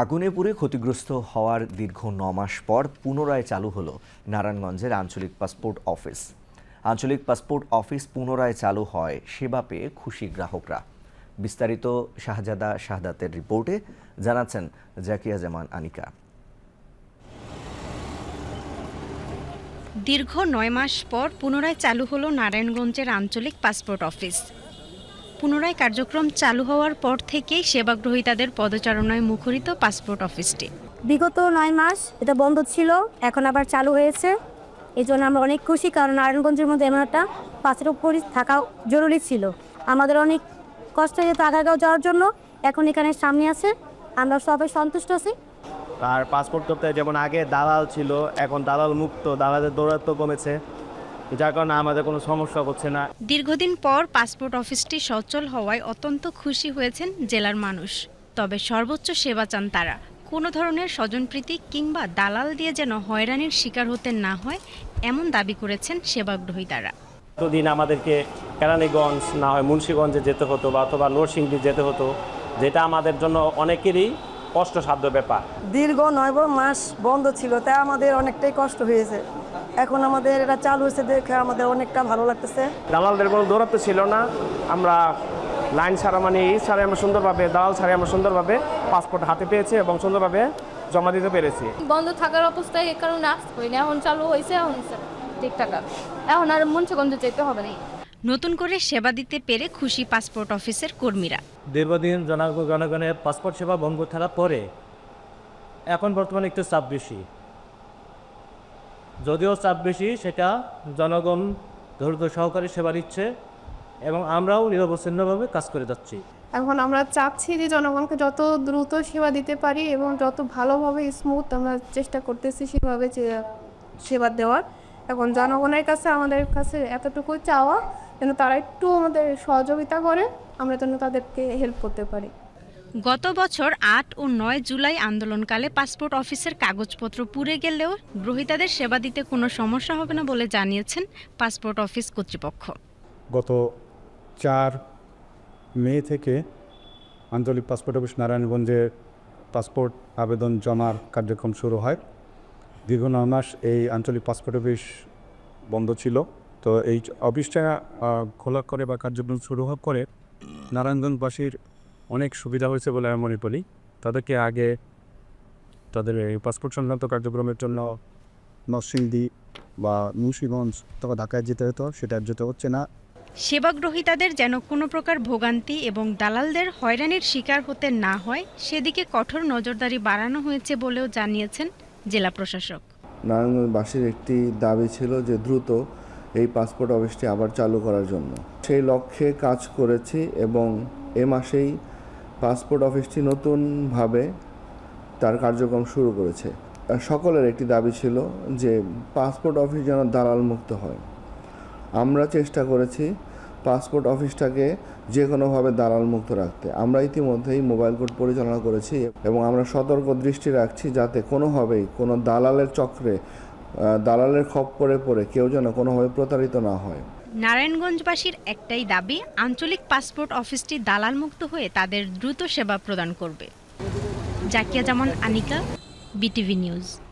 আগুনে পুড়ে ক্ষতিগ্রস্ত হওয়ার দীর্ঘ ন মাস পর পুনরায় চালু হলো নারায়ণগঞ্জের আঞ্চলিক পাসপোর্ট অফিস। আঞ্চলিক পাসপোর্ট অফিস পুনরায় চালু হয় সেবা পেয়ে খুশি গ্রাহকরা। বিস্তারিত শাহজাদা শাহাদাতের রিপোর্টে জানাচ্ছেন জাকিয়া জামান আনিকা। দীর্ঘ নয় মাস পর পুনরায় চালু হলো নারায়ণগঞ্জের আঞ্চলিক পাসপোর্ট অফিস। পুনরায় কার্যক্রম চালু হওয়ার পর থেকেই সেবাগ্রহীতাদের পদচারণায় মুখরিত পাসপোর্ট অফিসটি। বিগত নয় মাস এটা বন্ধ ছিল এখন আবার চালু হয়েছে। এই জন্য আমরা অনেক খুশি কারণ নারায়ণগঞ্জের মধ্যে এমন একটা পাশের উপর থাকা জরুরি ছিল। আমাদের অনেক কষ্ট যেত আগারগাঁও যাওয়ার জন্য এখন এখানে সামনে আছে। আমরা সবাই সন্তুষ্ট আছি। আর পাসপোর্ট করতে যেমন আগে দালাল ছিল এখন দালাল মুক্ত দালালের দৌরাত্ম কমেছে। যার কারণে আমাদের কোনো সমস্যা হচ্ছে না। দীর্ঘদিন পর পাসপোর্ট অফিসটি সচল হওয়ায় অত্যন্ত খুশি হয়েছেন জেলার মানুষ। তবে সর্বোচ্চ সেবা চান তারা। কোনো ধরনের স্বজনপ্রীতি কিংবা দালাল দিয়ে যেন হয়রানির শিকার হতে না হয় এমন দাবি করেছেন সেবাগ্রহী তারা। এতদিন আমাদেরকে কেরানীগঞ্জ না হয় মুন্সীগঞ্জে যেতে হতো বা অথবা নরসিংদী যেতে হতো যেটা আমাদের জন্য অনেকেরই কষ্টসাধ্য ব্যাপার। দীর্ঘ নয় মাস বন্ধ ছিল তাই আমাদের অনেকটাই কষ্ট হয়েছে। এখন আমাদের এটা চালু হয়েছে দেখে আমাদের অনেকটা ভালো লাগতেছে। দালালদের কোনো দৌরাত্ম ছিল না। আমরা লাইন ছাড়া মানে ই ছাড়া আমরা সুন্দরভাবে দালাল ছাড়া আমরা সুন্দরভাবে পাসপোর্ট হাতে পেয়েছি এবং সুন্দরভাবে জমা দিতে পেরেছি। বন্ধ থাকার অবস্থায় এই কারণে আসতে পারিনি এখন চালু হয়েছে এখন ঠিকঠাক এখন আর মুন্সিগঞ্জে যেতে হবে না। নতুন করে সেবা দিতে পেরে খুশি পাসপোর্ট অফিসের কর্মীরা। দীর্ঘদিন জনগণ জনগণের পাসপোর্ট সেবা বন্ধ থাকার পরে এখন বর্তমানে একটু চাপ বেশি। যদিও চাপ বেশি, সেটা জনগণ ধৈর্য সহকারে সেবা দিচ্ছে এবং আমরাও নিরবচ্ছিন্নভাবে কাজ করে যাচ্ছি। এখন আমরা চাচ্ছি যে জনগণকে যত দ্রুত সেবা দিতে পারি এবং যত ভালোভাবে স্মুথ আমরা চেষ্টা করতেছি সেভাবে সেবা দেওয়ার। এখন জনগণের কাছে, আমাদের কাছে এতটুকু চাওয়া যেন তারা একটু আমাদের সহযোগিতা করে, আমরা যেন তাদেরকে হেল্প করতে পারি। গত বছর আট ও নয় জুলাই আন্দোলনকালে পাসপোর্ট অফিসের কাগজপত্র পুড়ে গেলেও গ্রহীতাদের সেবা দিতে কোনো সমস্যা হবে না বলে জানিয়েছেন পাসপোর্ট অফিস কর্তৃপক্ষ। গত চার মে থেকে আঞ্চলিক পাসপোর্ট অফিস নারায়ণগঞ্জে পাসপোর্ট আবেদন জমার কার্যক্রম শুরু হয়। দীর্ঘ নয় মাস এই আঞ্চলিক পাসপোর্ট অফিস বন্ধ ছিল। তো এই অফিসটা খোলা করে বা কার্যক্রম শুরু পরে নারায়ণগঞ্জবাসীর অনেক সুবিধা হয়েছে বলে আমি মনে করি। তাদেরকে আগে তাদের এই পাসপোর্ট সংক্রান্ত কার্যক্রমের জন্য নরসিংদী বা মুন্সিগঞ্জ তখন ঢাকায় যেতে হতো সেটা যেতে হচ্ছে না। সেবাগ্রহীতাদের যেন কোনো প্রকার ভোগান্তি এবং দালালদের হয়রানির শিকার হতে না হয় সেদিকে কঠোর নজরদারি বাড়ানো হয়েছে বলেও জানিয়েছেন জেলা প্রশাসক। নারায়ণগঞ্জবাসীর একটি দাবি ছিল যে দ্রুত এই পাসপোর্ট অফিসটি আবার চালু করার জন্য। সেই লক্ষ্যে কাজ করেছি এবং এ মাসেই পাসপোর্ট অফিসটি নতুনভাবে তার কার্যক্রম শুরু করেছে। সকলের একটি দাবি ছিল যে পাসপোর্ট অফিস যেন দালাল মুক্ত হয়। আমরা চেষ্টা করেছি পাসপোর্ট অফিসটাকে যে কোনোভাবে দালাল মুক্ত রাখতে। আমরা ইতিমধ্যেই মোবাইল কোড পরিচালনা করেছি এবং আমরা সতর্ক দৃষ্টি রাখছি যাতে কোনোভাবেই কোনো দালালের চক্রে দালালের খপ্পরে পড়ে কেউ যেন কোনোভাবে প্রতারিত না হয়। নারায়ণগঞ্জবাসীর একটাই দাবি, আঞ্চলিক পাসপোর্ট অফিসটি দালাল মুক্ত হয়ে তাদের দ্রুত সেবা প্রদান করবে। Zakia Zaman, Anika, BTV news.